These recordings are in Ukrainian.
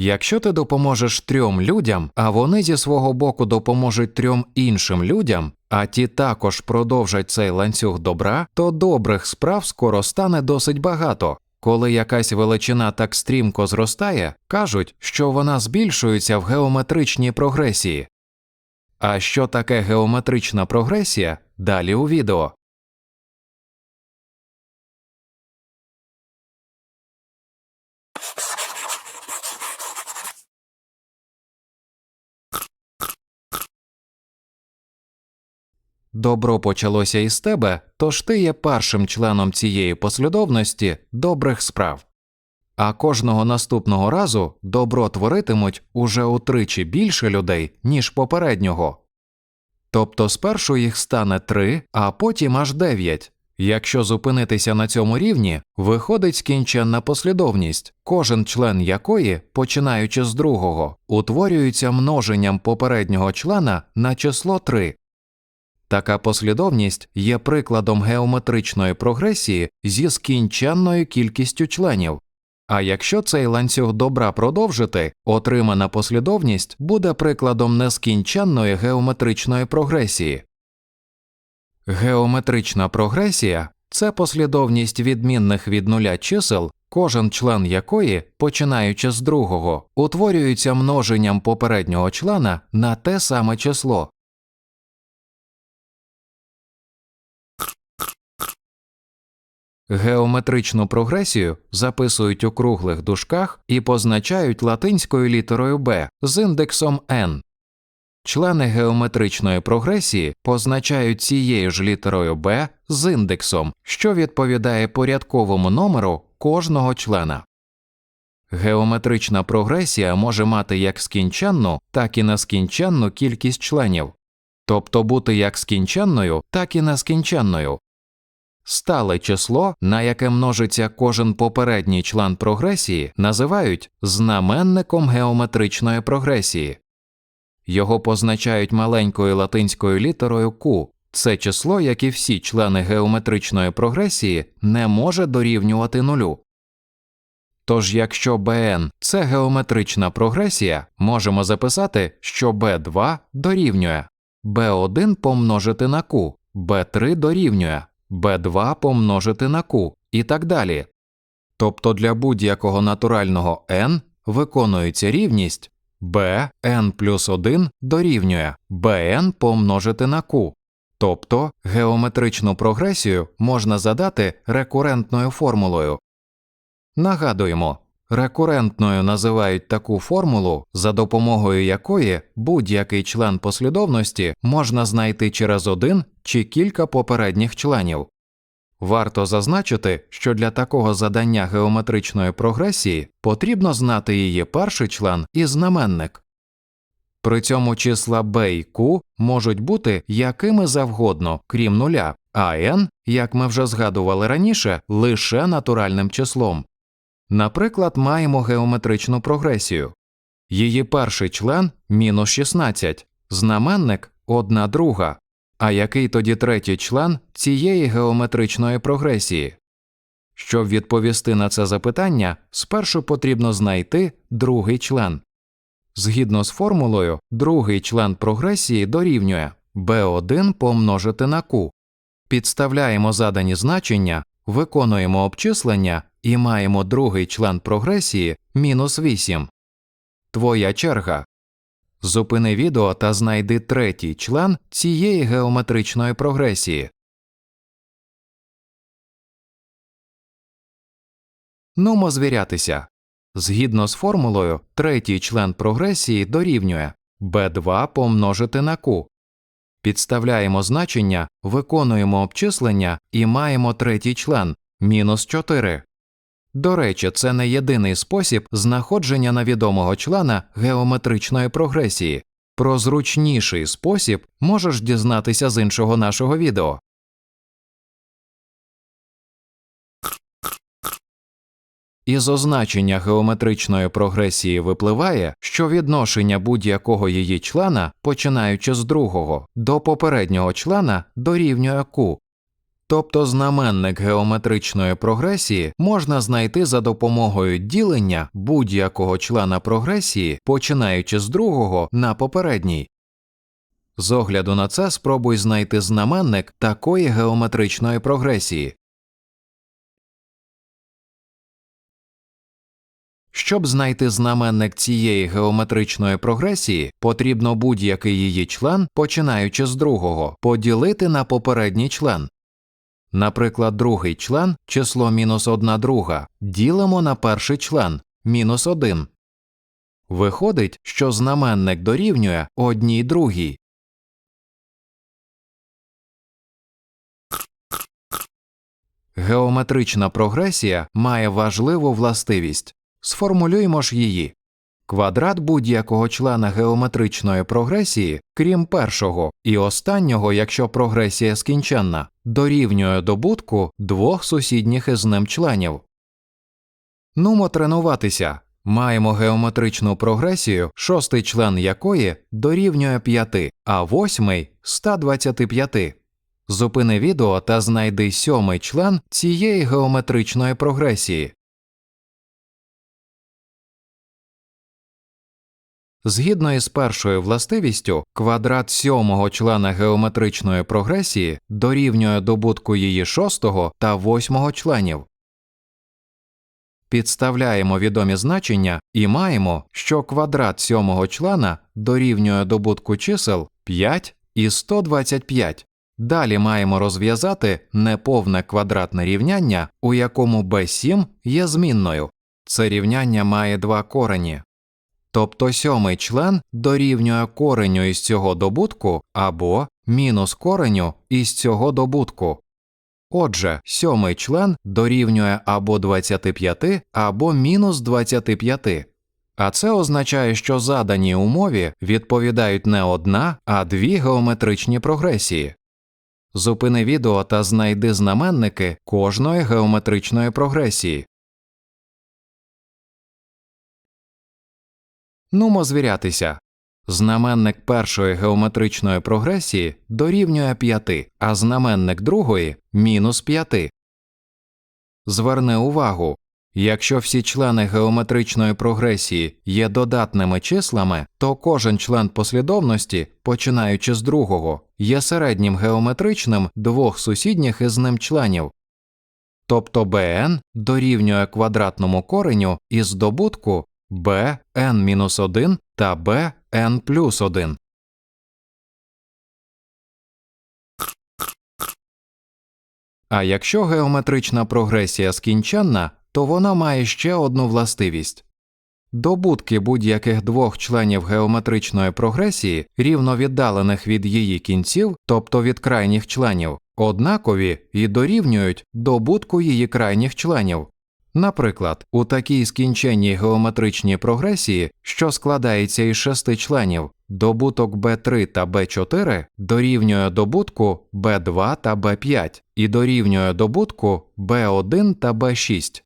Якщо ти допоможеш трьом людям, а вони зі свого боку допоможуть трьом іншим людям, а ті також продовжать цей ланцюг добра, то добрих справ скоро стане досить багато. Коли якась величина так стрімко зростає, кажуть, що вона збільшується в геометричній прогресії. А що таке геометрична прогресія? Далі у відео. Добро почалося із тебе, тож ти є першим членом цієї послідовності добрих справ. А кожного наступного разу добро творитимуть уже утричі більше людей, ніж попереднього. Тобто спершу їх стане три, а потім аж дев'ять. Якщо зупинитися на цьому рівні, виходить скінченна послідовність, кожен член якої, починаючи з другого, утворюється множенням попереднього члена на число 3. Така послідовність є прикладом геометричної прогресії зі скінченною кількістю членів. А якщо цей ланцюг добра продовжити, отримана послідовність буде прикладом нескінченної геометричної прогресії. Геометрична прогресія це послідовність відмінних від нуля чисел, кожен член якої, починаючи з другого, утворюється множенням попереднього члена на те саме число. Геометричну прогресію записують у круглих дужках і позначають латинською літерою b з індексом n. Члени геометричної прогресії позначають цією ж літерою b з індексом, що відповідає порядковому номеру кожного члена. Геометрична прогресія може мати як скінченну, так і нескінченну кількість членів, тобто бути як скінченною, так і нескінченною. Стале число, на яке множиться кожен попередній член прогресії, називають знаменником геометричної прогресії. Його позначають маленькою латинською літерою Q. Це число, як і всі члени геометричної прогресії, не може дорівнювати нулю. Тож, якщо bn – це геометрична прогресія, можемо записати, що b2 дорівнює b1 помножити на q, b3 дорівнює b2 помножити на q і так далі. Тобто для будь-якого натурального n виконується рівність bn плюс 1 дорівнює bn помножити на q. Тобто геометричну прогресію можна задати рекурентною формулою. Нагадуємо, рекурентною називають таку формулу, за допомогою якої будь-який член послідовності можна знайти через один чи кілька попередніх членів. Варто зазначити, що для такого задання геометричної прогресії потрібно знати її перший член і знаменник. При цьому числа b і q можуть бути якими завгодно, крім нуля, а n, як ми вже згадували раніше, лише натуральним числом. Наприклад, маємо геометричну прогресію. Її перший член мінус 16, знаменник 1 друга. А який тоді третій член цієї геометричної прогресії? Щоб відповісти на це запитання, спершу потрібно знайти другий член. Згідно з формулою, другий член прогресії дорівнює b1 помножити на q. Підставляємо задані значення, виконуємо обчислення і маємо другий член прогресії мінус 8. Твоя черга. Зупини відео та знайди третій член цієї геометричної прогресії. Нумо звірятися. Згідно з формулою, третій член прогресії дорівнює b2 помножити на q. Підставляємо значення, виконуємо обчислення і маємо третій член мінус 4. До речі, це не єдиний спосіб знаходження невідомого члена геометричної прогресії. Про зручніший спосіб можеш дізнатися з іншого нашого відео. Із означення геометричної прогресії випливає, що відношення будь-якого її члена, починаючи з другого, до попереднього члена дорівнює q. Тобто знаменник геометричної прогресії можна знайти за допомогою ділення будь-якого члена прогресії, починаючи з другого на попередній. З огляду на це спробуй знайти знаменник такої геометричної прогресії. Щоб знайти знаменник цієї геометричної прогресії, потрібно будь-який її член, починаючи з другого, поділити на попередній член. Наприклад, другий член число мінус 1 друга ділимо на перший член мінус 1. Виходить, що знаменник дорівнює одній другій. Геометрична прогресія має важливу властивість. Сформулюємо ж її. Квадрат будь-якого члена геометричної прогресії, крім першого і останнього, якщо прогресія скінченна, дорівнює добутку двох сусідніх із ним членів. Нумо тренуватися. Маємо геометричну прогресію, шостий член якої дорівнює 5, а восьмий 125. Зупини відео та знайди сьомий член цієї геометричної прогресії. Згідно із першою властивістю, квадрат сьомого члена геометричної прогресії дорівнює добутку її шостого та восьмого членів. Підставляємо відомі значення і маємо, що квадрат сьомого члена дорівнює добутку чисел 5 і 125. Далі маємо розв'язати неповне квадратне рівняння, у якому b7 є змінною. Це рівняння має два корені. Тобто сьомий член дорівнює кореню із цього добутку або мінус кореню із цього добутку. Отже, сьомий член дорівнює або 25, або мінус 25. А це означає, що заданій умові відповідають не одна, а дві геометричні прогресії. Зупини відео та знайди знаменники кожної геометричної прогресії. Нумо звірятися. Знаменник першої геометричної прогресії дорівнює 5, а знаменник другої мінус 5. Зверни увагу, якщо всі члени геометричної прогресії є додатними числами, то кожен член послідовності, починаючи з другого, є середнім геометричним двох сусідніх із ним членів. Тобто bn дорівнює квадратному кореню із добутку bn-1 та bn плюс 1. А якщо геометрична прогресія скінченна, то вона має ще одну властивість. Добутки будь-яких двох членів геометричної прогресії, рівно віддалених від її кінців, тобто від крайніх членів, однакові і дорівнюють добутку її крайніх членів. Наприклад, у такій скінченній геометричній прогресії, що складається із шести членів, добуток b3 та b4 дорівнює добутку b2 та b5 і дорівнює добутку b1 та b6.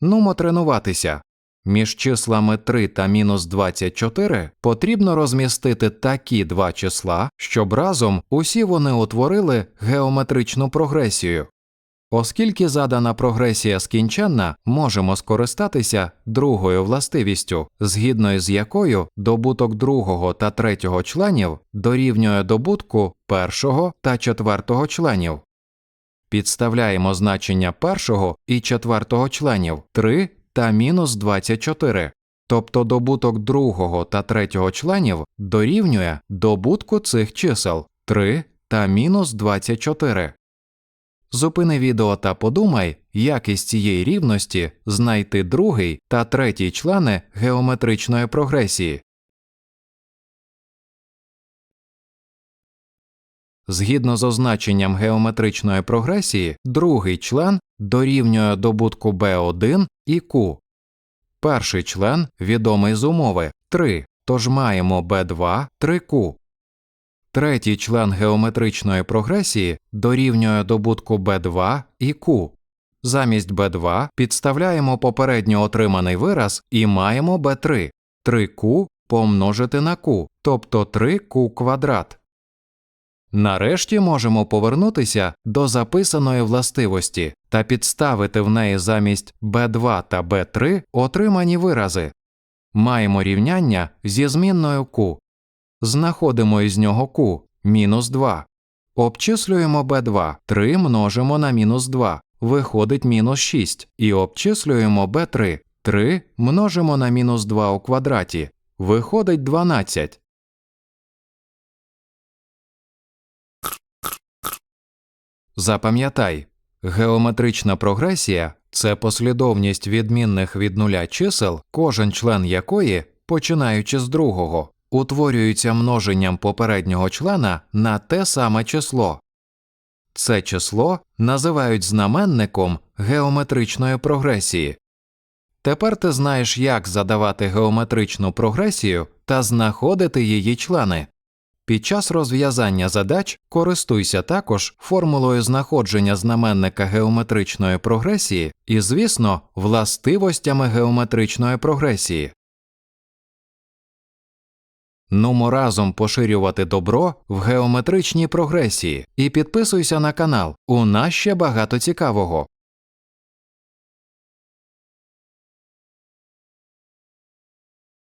Нумо тренуватися. Між числами 3 та мінус 24 потрібно розмістити такі два числа, щоб разом усі вони утворили геометричну прогресію. Оскільки задана прогресія скінченна, можемо скористатися другою властивістю, згідно із якою добуток другого та третього членів дорівнює добутку першого та четвертого членів. Підставляємо значення першого і четвертого членів 3 та мінус 24, тобто добуток другого та третього членів дорівнює добутку цих чисел 3 та мінус 24. Зупини відео та подумай, як із цієї рівності знайти другий та третій члени геометричної прогресії. Згідно з означенням геометричної прогресії, другий член дорівнює добутку b1 і q. Перший член відомий з умови 3, тож маємо b2 3q. Третій член геометричної прогресії дорівнює добутку b2 і q. Замість b2 підставляємо попередньо отриманий вираз і маємо b3 3q помножити на q, тобто 3q квадрат. Нарешті можемо повернутися до записаної властивості та підставити в неї замість b2 та b3 отримані вирази. Маємо рівняння зі змінною q. Знаходимо із нього q мінус 2. Обчислюємо b2, 3 множимо на мінус 2, виходить мінус 6, і обчислюємо b3, 3 множимо на мінус 2 у квадраті, виходить 12. Запам'ятай, геометрична прогресія це послідовність відмінних від нуля чисел, кожен член якої, починаючи з другого, утворюється множенням попереднього члена на те саме число. Це число називають знаменником геометричної прогресії. Тепер ти знаєш, як задавати геометричну прогресію та знаходити її члени. Під час розв'язання задач користуйся також формулою знаходження знаменника геометричної прогресії і, звісно, властивостями геометричної прогресії. Нумо разом поширювати добро в геометричній прогресії і підписуйся на канал. У нас ще багато цікавого.